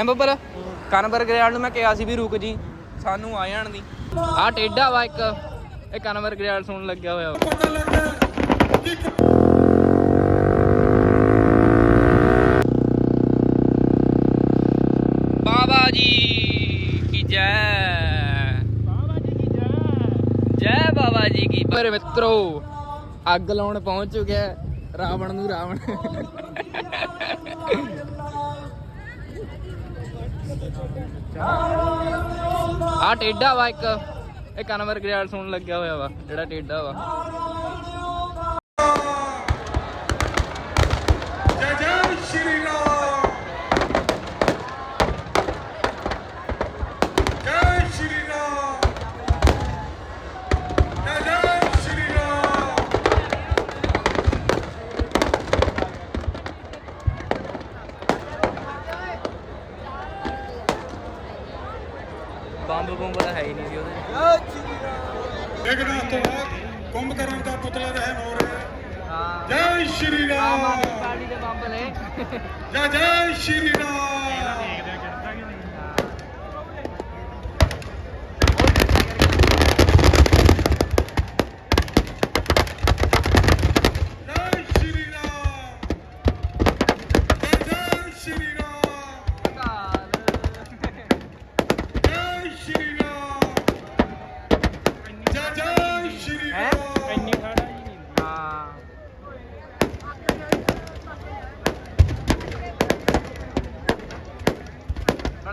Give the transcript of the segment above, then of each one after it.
ਐ ਬੱਬਰ, ਕਨਵਰ ਗਰਿਆਲ ਨੂੰ ਮੈਂ ਕਿਹਾ ਸੀ ਵੀ ਰੁਕ ਜੀ, ਸਾਨੂੰ ਆ ਜਾਣ ਦੀ। ਆ ਟੇਡਾ ਵਾ ਇੱਕ, ਇਹ ਕਨਵਰ ਗਰਿਆਲ ਸੁਣਨ ਲੱਗਿਆ ਹੋਇਆ ਬਾਬਾ ਜੀ ਕੀ ਜੈ ਬਾਬਾ ਜੀ ਕੀ ਜੈ। ਜੈ ਬਾਬਾ ਜੀ ਕੀ। ਮੇਰੇ ਮਿੱਤਰੋ, ਅੱਗ ਲਾਉਣ ਪਹੁੰਚ ਚੁੱਕਿਆ ਰਾਵਣ ਨੂੰ ਰਾਵਣ। ਆ ਟੇਡਾ ਵਾ ਇੱਕ। ਇਹ ਕਨਵਰ ਗਰਿਆਲ ਸੁਣਨ ਲੱਗਿਆ ਹੋਇਆ ਵਾ ਜਿਹੜਾ ਟੇਡਾ ਵਾ। ਦੇਖਣਾ ਤੋਂ ਬਾਅਦ ਕੁੰਭਕਰਨ ਦਾ ਪੁਤਲਾ ਰਹਿਣ ਹੋ ਰਿਹਾ ਹਾਂ। ਜੈ ਸ਼੍ਰੀ ਆਮ ਰਾਮ। ਆਦਮੀ ਪਾਰਟੀ ਦੇ ਬੰਬ ਨੇ। ਜੈ ਜੈ ਸ਼੍ਰੀ ਰਾਮ ਦੇਖਦੇ ਚੜਦਾ ਕਿ ਨਹੀਂ ਜੈ ਸ਼੍ਰੀ ਰਾਮ ਜੈ ਜੈ ਸ਼੍ਰੀ ਰਾਮ ਜੈ ਸ਼੍ਰੀ ਰਾਮ ਜੈ ਜੈ ਸ਼੍ਰੀ ਹੈਂ? ਰਾਮ ਇੰਨੀ ਖੜਾ ਹੀ ਨਹੀਂ ਹੁੰਦੀ ਹਾਂ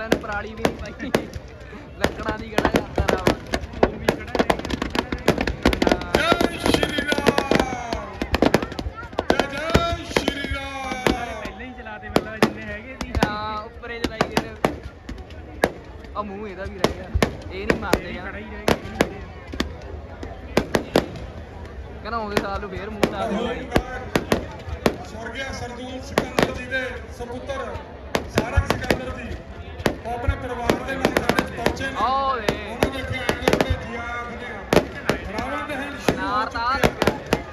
ਸਾਲਿਆਂ ਨੂੰ ਪਰਾਲੀ ਵੀ ਨਹੀਂ ਪਾਈ। ਲੱਕੜਾਂ ਦੀ ਗੜਾ ਜਾਂਦਾ ਰਾਵਣ ਉਹ ਵੀ ਖੜਾ ਆ ਮੂੰਹ ਇਹਦਾ ਵੀ ਰਹਿ ਗਿਆ। ਇਹ ਨਹੀਂ ਮਾਰਦੇ ਯਾਰ ਖੜਾ ਹੀ ਰਹਿ ਗਿਆ ਕਹਿੰਦਾ ਆਉਂਦੇ ਸਾਲ ਨੂੰ ਫੇਰ ਮੂੰਹ ਨਾਲ ਦੇ ਸਵਰਗਿਆ ਸਰਦੂਲ ਸਿਕੰਦਰ ਜੀ ਦੇ ਸੁਪੁੱਤਰ ਸਾਰੰਗ ਸਿਕੰਦਰ ਜੀ। ਉਹ ਆਪਣੇ ਪਰਿਵਾਰ ਦੇ ਨਾਲ ਸਾਡੇ ਚ ਪਹੁੰਚੇ ਨੇ। ਉਹਨਾਂ ਦੇ ਖਿਆਲ ਦੇ ਜੀਆ ਆਖਦੇ ਆ ਰਾਵਣ ਦਹਨ ਸ਼ੁਰੂ।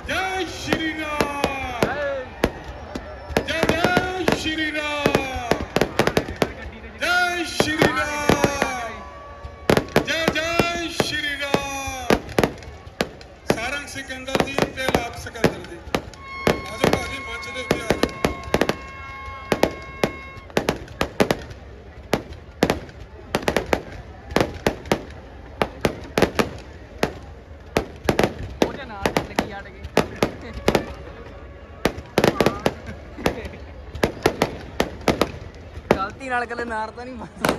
ਜੈ ਸ਼੍ਰੀ ਰਾਮ। ਜੈ ਜੈ ਸ਼੍ਰੀ ਰਾਮ। ਨਾਲ ਕਦੇ ਨਾਰ ਤਾਂ ਨਹੀਂ ਮਾਰਦਾ।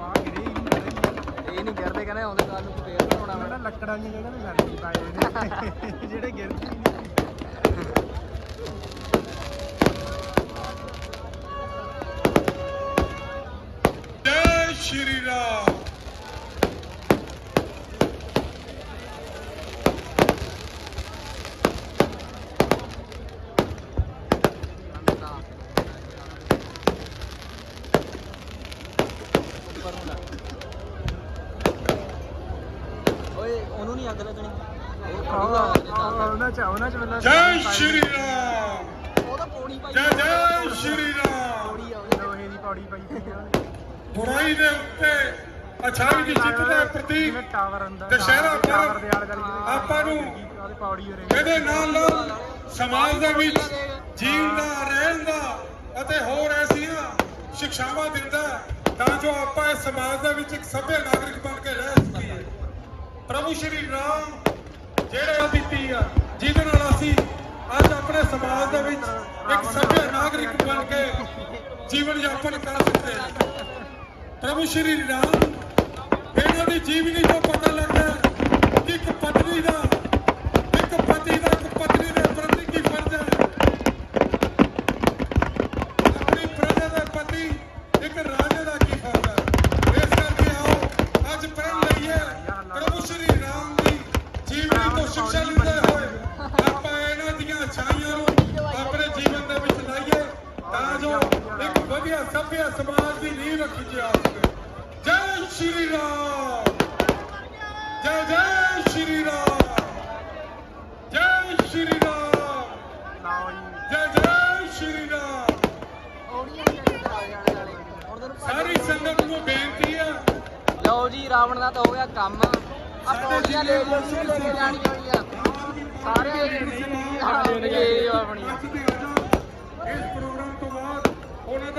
ਆ ਗਿਰੇ ਹੀ ਨਹੀਂ ਖੜਾ ਹੀ ਇਹ ਨਹੀਂ ਕਰਦੇ ਕਹਿੰਦੇ ਆਉਂਦੇ ਸਾਲ ਨੂੰ ਫੇਰ ਬਣਾਉਣਾ ਮੈਂ ਲੱਕੜਾਂ ਦੀ ਜਗ੍ਹਾ ਤੇ ਲੜਦੀ ਪਾਏ ਨੇ। ਜਿਹੜੇ ਗਿਰਦੇ ਨਹੀਂ ਜੈ ਸ਼੍ਰੀ ਰਾਮ ਓਏ ਉਹਨੂੰ ਨਹੀਂ ਅੱਗ ਲੱਗਣੀ ਉਹਨਾਂ ਚ ਉਹਨਾਂ ਚ ਮਤਲਬ ਜੈ ਸ਼੍ਰੀ ਰਾਮ। ਉਹ ਤਾਂ ਪੌੜੀ ਪਾਈ ਜੈ ਜੈ ਸ਼੍ਰੀ ਰਾਮ। ਪੌੜੀ ਆ ਉਹਦੇ ਲੋਹੇ ਦੀ ਪੌੜੀ ਪਈ ਹੋਈ ਆ ਉਹਨੇ। ਬੁਰਾਈ ਦੇ ਉੱਤੇ ਅਛਾਈ ਦੀ ਜਿੱਤ ਦਾ ਪ੍ਰਤੀਕ ਜਿਵੇਂ ਟਾਵਰ ਹੁੰਦਾ। ਦੁਸਹਿਰਾ ਟਾਵਰ ਪਰਬ ਦੇ ਆਲੇ ਦੁਆਲੇ ਆਪਾਂ ਨੂੰ ਉਹਦੀ ਪੌੜੀ ਹੋ ਰਹੀ ਇਹਦੇ ਨਾਲ ਨਾਲ ਸਮਾਜ ਦੇ ਵਿੱਚ ਜੀਣ ਦਾ ਰਹਿਣ ਦਾ ਅਤੇ ਹੋਰ ਐਸੀਆਂ ਸਿੱਖਿਆਵਾਂ ਦਿੰਦਾ ਹੈ ਤਾਂ ਜੋ ਆਪਾਂ ਇਸ ਸਮਾਜ ਦੇ ਵਿੱਚ ਇੱਕ ਸਭ्य ਨਾਗਰਿਕ ਬਣ ਕੇ ਰਹਿ ਸਕੀਏ। ਪ੍ਰਭੂ ਸ਼੍ਰੀ ਰਾਮ ਜਿਹੜੇ ਦਿੱਤੀ ਆ। ਜਿਹਦੇ ਨਾਲ ਅਸੀਂ ਅੱਜ ਆਪਣੇ ਸਮਾਜ ਦੇ ਵਿੱਚ ਇੱਕ ਸਭ्य ਨਾਗਰਿਕ ਬਣ ਕੇ ਜੀਵਨ ਯਾਪਨ ਕਰ ਸਕਦੇ ਹਾਂ। ਪ੍ਰਭੂ ਸ਼੍ਰੀ ਰਾਮ, ਇਹਨਾਂ ਦੀ ਜੀਵਨੀ ਤੋਂ ਪਤਾ ਲੱਗਦਾ ਕਿ ਇੱਕ ਪਤਨੀ ਦਾ, ਇੱਕ ਪਤੀ ਦਾ ਇੱਕ ਪਤਨੀ ਦਾ ਵਧੀਆ ਸਭ्य ਸਮਾਜ ਦੀ ਨੀਂਹ ਰੱਖੀ ਜਾ ਸਕੇ ਜੈ ਸ਼੍ਰੀ ਰਾਮ। ਜੈ ਜੈ ਸ਼੍ਰੀ ਰਾਮ। ਜੈ ਸ਼੍ਰੀ ਰਾਮ। ਜੀ ਜੈ ਸ਼੍ਰੀ ਰਾਮ। ਵਾਲੇ ਸੰਗਤ ਨੂੰ ਬੇਨਤੀ ਆ। ਲਓ ਜੀ ਰਾਵਣ ਦਾ ਤਾਂ ਹੋ ਗਿਆ ਕੰਮ। ਆ ਪੌੜੀਆਂ ਲੈ ਲਓ ਜੀ ਲੈ ਕੇ ਜਾਣੀਆਂ ਹੋਈਆਂ। ਸਾਰੇ ਹਾਂ ਇਹ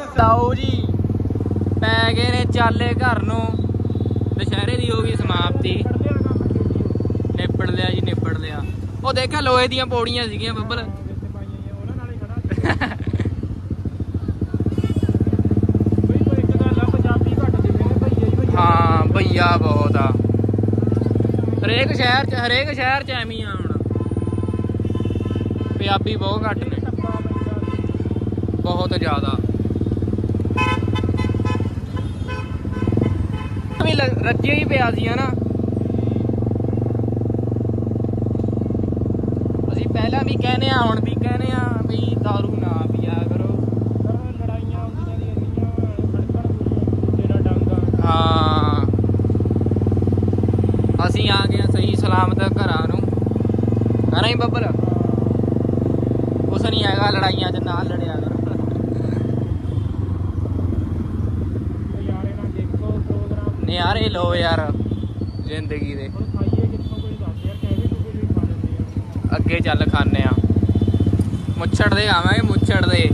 ਉਹਨਾਂ ਲਓ ਜੀ। ਪੈ ਗਏ ਨੇ ਚਾਲੇ ਘਰ ਨੂੰ। ਦੁਸ਼ਹਿਰੇ ਦੀ ਹੋ ਗਈ ਸਮਾਪਤੀ। ਨਿਪੜ ਲਿਆ ਜੀ, ਨਿਪੜ ਲਿਆ। ਉਹ ਦੇਖਿਆ ਲੋਹੇ ਦੀਆਂ ਪੌੜੀਆਂ ਸੀਗੀਆਂ ਬੱਬਲ। ਹਾਂ, ਭਈਆ ਬਹੁਤ ਆ। ਹਰੇਕ ਸ਼ਹਿਰ ਚ, ਹਰੇਕ ਸ਼ਹਿਰ ਚ ਐਵੇਂ ਆ ਹੁਣ। ਪੰਜਾਬੀ ਬਹੁਤ ਘੱਟ ਨੇ। ਬਹੁਤ ਜ਼ਿਆਦਾ। ਵੀ ਰੱਜਿਆ ਹੀ ਪਿਆ ਸੀ, ਹਨਾ। ਅਸੀਂ ਪਹਿਲਾਂ ਵੀ ਕਹਿੰਦੇ ਆ, ਹੁਣ ਵੀ ਕਹਿੰਦੇ ਆ ਵੀ दारू ਨਾ ਪੀਆ ਕਰੋ। ਲੜਾਈਆਂ ਹੁੰਦੀਆਂ ਦੀਆਂ ਇੰਨੀਆਂ ਖੜਕਣ ਦੂਜੇ ਡਾਂਗਾ ਹਾਂ। ਅਸੀਂ ਆ ਗਏ ਸਹੀ ਸਲਾਮਤ ਘਰਾਂ ਨੂੰ। ਹਨਾ ਹੀ ਬੱਬਲ ਕੁਛ ਨਹੀਂ ਹੈਗਾ, ਲੜਾਈਆਂ 'ਚ ਨਾ ਲੜਿਆ ਕਰੋ ਯਾਰੇ ਨਾਲ ਦੇਖੋ ਪ੍ਰੋਗਰਾਮ ਨਿਆਰੇ ਲੋ ਯਾਰ ਜ਼ਿੰਦਗੀ ਦੇ। ਅੱਗੇ ਚੱਲ ਖਾਣੇ ਆ। ਮੁੱਛੜ ਦੇ ਆਵਾਂਗੇ ਮੁੱਛੜ ਦੇ।